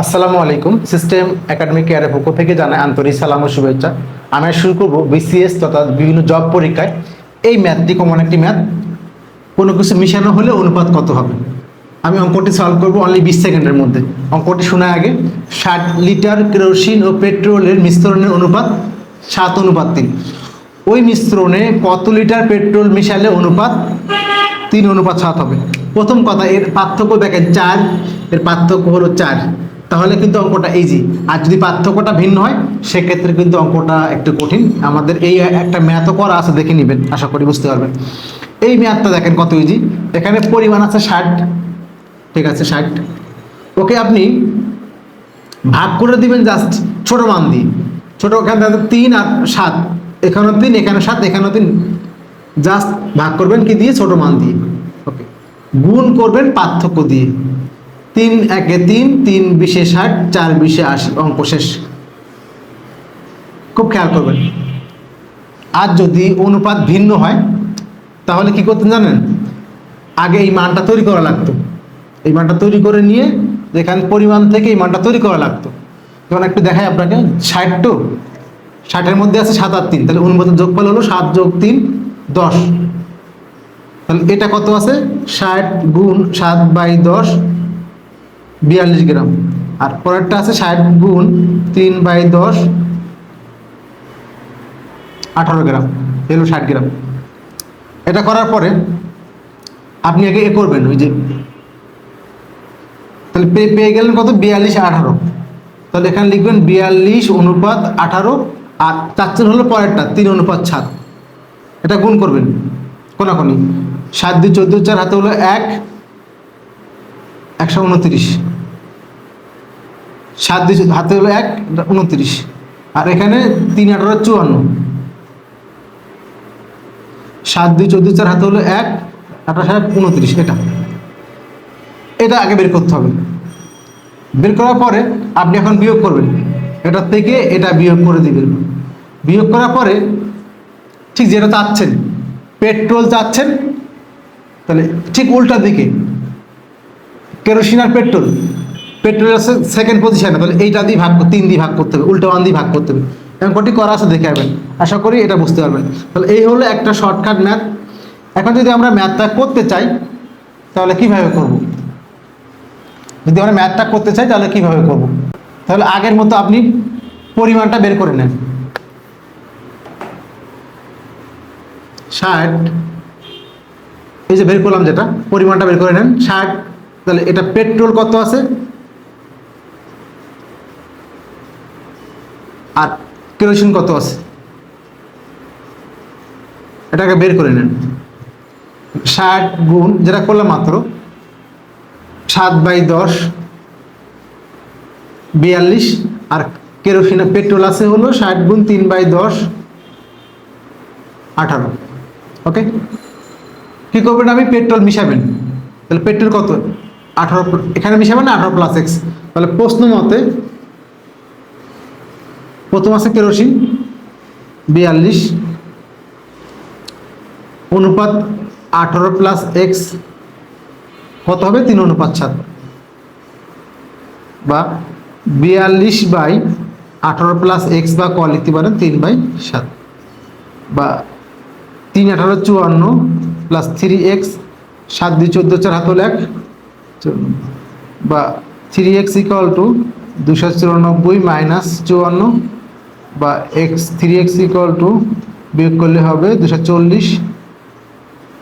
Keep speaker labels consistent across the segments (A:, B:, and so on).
A: আসসালামু আলাইকুম। System academic কেয়ারের পক্ষ থেকে জানাই আন্তরিক সালাম ও শুভেচ্ছা। আমি আজ শুরু করব বিসিএস তথা বিভিন্ন জব পরীক্ষায়। এই ম্যাথটি কমন একটি ম্যাথ কোনো কিছু মিশানো হলে অনুপাত কত হবে? আমি অঙ্কটি সলভ করব অনলি বিশ সেকেন্ডের মধ্যে। অঙ্কটি শোনা আগে, ষাট লিটার কেরোসিন ও পেট্রোলের মিশ্রণের অনুপাত সাত অনুপাত তিন। ওই মিশ্রণে কত লিটার পেট্রোল মিশালে অনুপাত তিন অনুপাত সাত হবে? প্রথম কথা, এর পার্থক্য দেখেন চার। এর পার্থক্য হলো চার। তাহলে কিন্তু অঙ্কটা ইজি আর যদি পার্থক্যটা ভিন্ন হয়, সেক্ষেত্রে কিন্তু অঙ্কটা একটু কঠিন। আমাদের এই একটা ম্যাথও করা আছে, দেখে নেবেন, আশা করি বুঝতে পারবেন। এই ম্যাথটা দেখেন কত ইজি এখানে পরিমাণ আছে ষাট। ঠিক আছে, ষাট। ওকে, আপনি ভাগ করে দিবেন জাস্ট ছোট মান দিয়ে। ছোট দেখেন তিন আর সাত। এখানেও তিন এখানে সাত, এখানেও তিন। জাস্ট ভাগ করবেন কি দিয়ে? ছোট মান দিয়ে। ওকে গুণ করবেন পার্থক্য দিয়ে। তিন একে তিন তিন বিশে ষাট, চার বিশে আশি, অঙ্ক শেষ। খুব খেয়াল করবেন। আর যদি অনুপাত ভিন্ন হয়, তাহলে কি করতেন জানেন? আগে এই মানটা তৈরি করা লাগতো। এই মানটা তৈরি করে নিয়ে যেখানে পরিমাণ থেকে এই মানটা তৈরি করা লাগতো। যেমন একটু দেখাই আপনাকে, ষাট টু, ষাটের মধ্যে আছে সাত আর তিন। তাহলে অনুপাত যোগফল হলো সাত যোগ তিন, দশ। তাহলে এটা কত আছে? ষাট গুণ সাত বাই দশ বিয়াল্লিশ গ্রাম। আর পরেরটা আছে ষাট গুণ তিন বাই দশ, আঠারো গ্রাম। এলো ষাট গ্রাম। এটা করার পরে আপনি আগে এ করবেন, ওই যে তাহলে পেয়ে পেয়ে গেলেন কত? বিয়াল্লিশ, আঠারো। তাহলে এখানে লিখবেন বিয়াল্লিশ অনুপাত আঠারো, আর চাচ্ছেন হলো পরেরটা, তিন অনুপাত সাত। এটা গুণ করবেন কোনাকোনি। সাত দুই চোদ্দ চার হাতে হলো এক, একশো উনত্রিশ। সাত দুই হাতে হলো এক, উনত্রিশ। আর এখানে তিন আঠারো চুয়ান্ন। সাত দুই চোদ্দ চার, হাতে হলো এক, আঠাশ এক উনত্রিশ, এটা। এটা আগে বের করতে হবে। বের করার পরে আপনি এখন বিয়োগ করবেন। এটা থেকে এটা বিয়োগ করে দিবেন। বিয়োগ করার পরে ঠিক যেটা চাচ্ছেন, পেট্রোল চাচ্ছেন, তাহলে ঠিক উল্টা দিকে। কেরোসিন আর পেট্রোল। পেট্রোল আছে সেকেন্ড পজিশনে তাহলে এইটা দিয়ে ভাগ তিন দিয়ে ভাগ করতে হবে, উল্টো ওয়ান দিয়ে ভাগ করতে হবে। অঙ্কটি করা আছে, দেখে আসবেন। আশা করি এটা বুঝতে পারবেন। তাহলে এই হলো একটা শর্টকাট ম্যাথ এখন যদি আমরা ম্যাথটা করতে চাই, তাহলে কীভাবে করব? যদি আমরা ম্যাথটা করতে চাই, তাহলে কীভাবে করব? তাহলে আগের মতো আপনি পরিমাণটা বের করে নেন। ষাট, এই যে বের করলাম যেটা, পরিমাণটা বের করে নেন। ষাট, তাহলে এটা পেট্রোল কত আছে? আর কেরোসিন কত আছে? এটাকে বের করে নেন। ষাট গুণ, যেটা করলাম মাত্র, সাত বাই দশ, বিয়াল্লিশ, আর কেরোসিন পেট্রোল আছে হলো ষাট গুণ তিন বাই দশ, আঠারো। ওকে? কি করবেন আমি? পেট্রোল মিশাবেন। তাহলে পেট্রোল কত? আঠারো, এখানে মিশাবেন আঠারো প্লাস এক্স তাহলে প্রশ্ন মতে প্রথম আছে কেরোসিন, বিয়াল্লিশ। অনুপাত আঠারো প্লাস এক্স কত হবে? তিন অনুপাত সাত। বা বিয়াল্লিশ বাই আঠারো প্লাস এক্স বা ক লিখতে পারেন, তিন বাই সাত। বা তিন আঠারো চুয়ান্ন প্লাস থ্রি এক্স সাত দুই চোদ্দ, চার হাত হলো এক। বা থ্রি এক্স ইকাল টু দুশো চুরানব্বই মাইনাস চুয়ান্ন। বা x three x equal two বিয়োগ করলে হবে দুশো চল্লিশ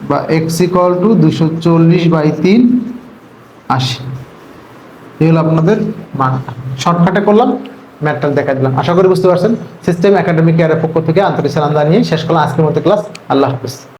A: বা এক্স ইকাল টু দুশো চল্লিশ বাই তিন আশি। এই হলো আপনাদের মানটা শর্টকাটে করলাম, ম্যাটটা দেখা দিলাম। আশা করি বুঝতে পারছেন। সিস্টেম একাডেমিক কেয়ারের পক্ষ থেকে আন্তরিক সালাম জানিয়ে শেষ করলাম আজকের মধ্যে ক্লাস আল্লাহ হাফিজ।